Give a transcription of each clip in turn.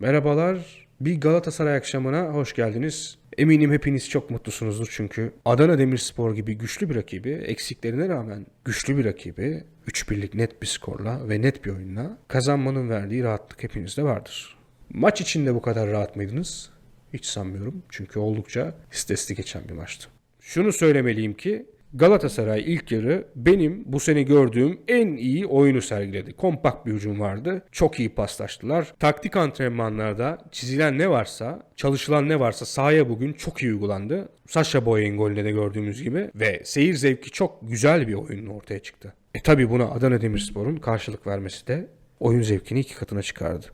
Merhabalar. Bir Galatasaray akşamına hoş geldiniz. Eminim hepiniz çok mutlusunuzdur çünkü Adana Demirspor gibi güçlü bir rakibi, eksiklerine rağmen güçlü bir rakibi 3-1'lik net bir skorla ve net bir oyunla kazanmanın verdiği rahatlık hepinizde vardır. Maç içinde bu kadar rahat mıydınız? Hiç sanmıyorum çünkü oldukça stresli geçen bir maçtı. Şunu söylemeliyim ki Galatasaray ilk yarı benim bu sene gördüğüm en iyi oyunu sergiledi. Kompakt bir hücum vardı. Çok iyi paslaştılar. Taktik antrenmanlarda çizilen ne varsa, çalışılan ne varsa sahaya bugün çok iyi uygulandı. Sasha Boy'un golünde de gördüğümüz gibi ve seyir zevki çok güzel bir oyunun ortaya çıktı. E tabi buna Adana Demirspor'un karşılık vermesi de oyun zevkini iki katına çıkardı.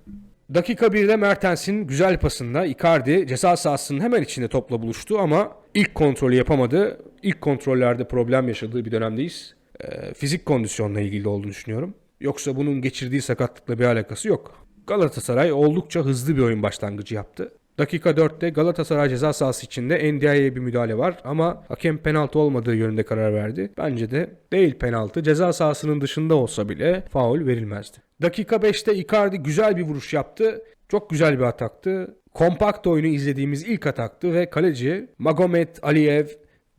Dakika 1'de Mertens'in güzel pasında Icardi ceza sahasının hemen içinde topla buluştu ama ilk kontrolü yapamadı. İlk kontrollerde problem yaşadığı bir dönemdeyiz. Ee, fizik kondisyonla ilgili olduğunu düşünüyorum. Yoksa bunun geçirdiği sakatlıkla bir alakası yok. Galatasaray oldukça hızlı bir oyun başlangıcı yaptı. Dakika 4'te Galatasaray ceza sahası içinde NDI'ye bir müdahale var ama hakem penaltı olmadığı yönünde karar verdi. Bence de değil penaltı. Ceza sahasının dışında olsa bile faul verilmezdi. Dakika 5'te Icardi güzel bir vuruş yaptı. Çok güzel bir ataktı. Kompakt oyunu izlediğimiz ilk ataktı ve kaleci Magomed Aliyev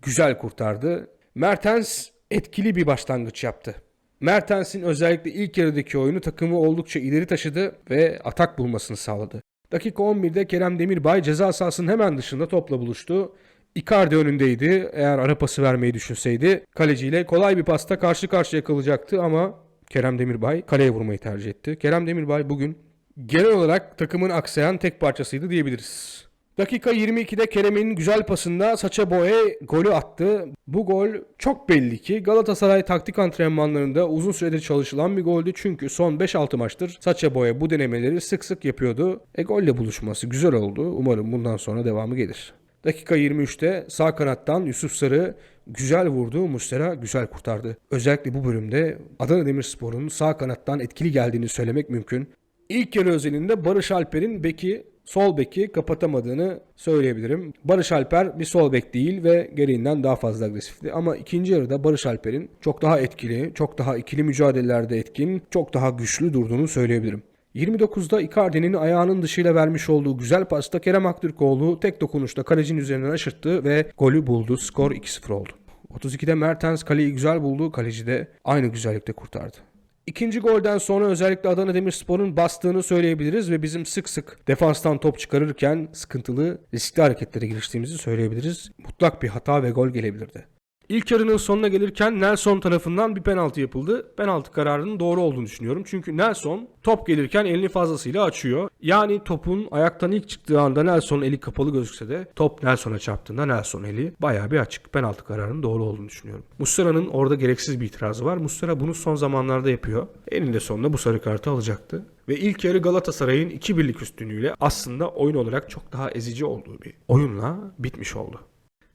güzel kurtardı. Mertens etkili bir başlangıç yaptı. Mertens'in özellikle ilk yarıdaki oyunu takımı oldukça ileri taşıdı ve atak bulmasını sağladı. Dakika 11'de Kerem Demirbay ceza sahasının hemen dışında topla buluştu. Icardi önündeydi. Eğer ara pası vermeyi düşünseydi kaleciyle kolay bir pasta karşı karşıya kalacaktı ama Kerem Demirbay kaleye vurmayı tercih etti. Kerem Demirbay bugün genel olarak takımın aksayan tek parçasıydı diyebiliriz. Dakika 22'de Kerem'in güzel pasında Saça Boye golü attı. Bu gol çok belli ki Galatasaray taktik antrenmanlarında uzun süredir çalışılan bir goldü. Çünkü son 5-6 maçtır Saça Boye bu denemeleri sık sık yapıyordu. E golle buluşması güzel oldu. Umarım bundan sonra devamı gelir. Dakika 23'te sağ kanattan Yusuf Sarı güzel vurdu. Mustera güzel kurtardı. Özellikle bu bölümde Adana Demirspor'un sağ kanattan etkili geldiğini söylemek mümkün. İlk yarı özelinde Barış Alper'in beki sol beki kapatamadığını söyleyebilirim. Barış Alper bir sol bek değil ve gereğinden daha fazla agresifti. Ama ikinci yarıda Barış Alper'in çok daha etkili, çok daha ikili mücadelelerde etkin, çok daha güçlü durduğunu söyleyebilirim. 29'da Icardi'nin ayağının dışıyla vermiş olduğu güzel pasta Kerem Aktürkoğlu tek dokunuşta kalecinin üzerinden aşırttı ve golü buldu. Skor 2-0 oldu. 32'de Mertens kaleyi güzel buldu. Kaleci de aynı güzellikte kurtardı. İkinci golden sonra özellikle Adana Demirspor'un bastığını söyleyebiliriz ve bizim sık sık defanstan top çıkarırken sıkıntılı riskli hareketlere giriştiğimizi söyleyebiliriz. Mutlak bir hata ve gol gelebilirdi. İlk yarının sonuna gelirken Nelson tarafından bir penaltı yapıldı. Penaltı kararının doğru olduğunu düşünüyorum. Çünkü Nelson top gelirken elini fazlasıyla açıyor. Yani topun ayaktan ilk çıktığı anda Nelson'un eli kapalı gözükse de top Nelson'a çarptığında Nelson eli bayağı bir açık. Penaltı kararının doğru olduğunu düşünüyorum. Muslera'nın orada gereksiz bir itirazı var. Muslera bunu son zamanlarda yapıyor. Eninde sonunda bu sarı kartı alacaktı. Ve ilk yarı Galatasaray'ın 2-1'lik üstünlüğüyle aslında oyun olarak çok daha ezici olduğu bir oyunla bitmiş oldu.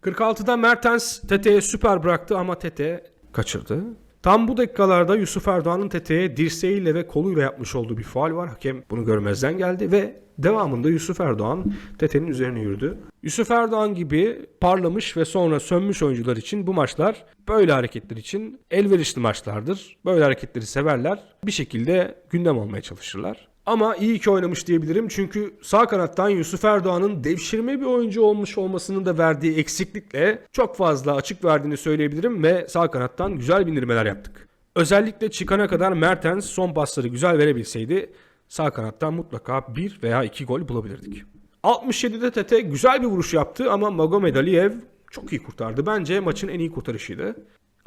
46'da Mertens Tete'ye süper bıraktı ama Tete kaçırdı. Tam bu dakikalarda Yusuf Erdoğan'ın Tete'ye dirseğiyle ve koluyla yapmış olduğu bir faal var. Hakem bunu görmezden geldi ve devamında Yusuf Erdoğan Tete'nin üzerine yürüdü. Yusuf Erdoğan gibi parlamış ve sonra sönmüş oyuncular için bu maçlar böyle hareketler için elverişli maçlardır. Böyle hareketleri severler. Bir şekilde gündem olmaya çalışırlar. Ama iyi ki oynamış diyebilirim çünkü sağ kanattan Yusuf Erdoğan'ın devşirme bir oyuncu olmuş olmasının da verdiği eksiklikle çok fazla açık verdiğini söyleyebilirim ve sağ kanattan güzel bindirmeler yaptık. Özellikle çıkana kadar Mertens son pasları güzel verebilseydi sağ kanattan mutlaka bir veya iki gol bulabilirdik. 67'de Tete güzel bir vuruş yaptı ama Magomed Aliyev çok iyi kurtardı. Bence maçın en iyi kurtarışıydı.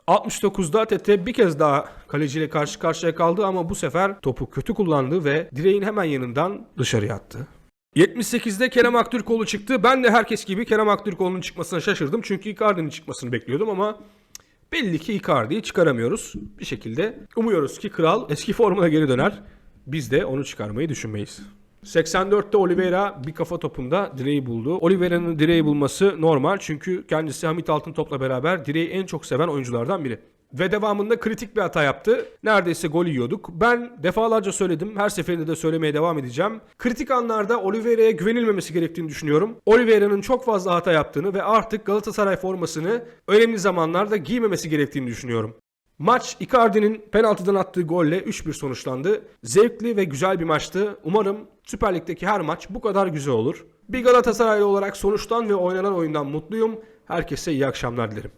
69'da Tete bir kez daha kaleciyle karşı karşıya kaldı ama bu sefer topu kötü kullandı ve direğin hemen yanından dışarıya attı. 78'de Kerem Aktürkoğlu çıktı. Ben de herkes gibi Kerem Aktürkoğlu'nun çıkmasına şaşırdım. Çünkü Icardi'nin çıkmasını bekliyordum ama belli ki Icardi'yi çıkaramıyoruz. Bir şekilde umuyoruz ki kral eski formuna geri döner. Biz de onu çıkarmayı düşünmeyiz. 84'te Oliveira bir kafa topunda direği buldu. Oliveira'nın direği bulması normal çünkü kendisi Hamit Altıntop'la beraber direği en çok seven oyunculardan biri. Ve devamında kritik bir hata yaptı. Neredeyse gol yiyorduk. Ben defalarca söyledim. Her seferinde de söylemeye devam edeceğim. Kritik anlarda Oliveira'ya güvenilmemesi gerektiğini düşünüyorum. Oliveira'nın çok fazla hata yaptığını ve artık Galatasaray formasını önemli zamanlarda giymemesi gerektiğini düşünüyorum. Maç Icardi'nin penaltıdan attığı golle 3-1 sonuçlandı. Zevkli ve güzel bir maçtı. Umarım Süper Lig'deki her maç bu kadar güzel olur. Bir Galatasaraylı olarak sonuçtan ve oynanan oyundan mutluyum. Herkese iyi akşamlar dilerim.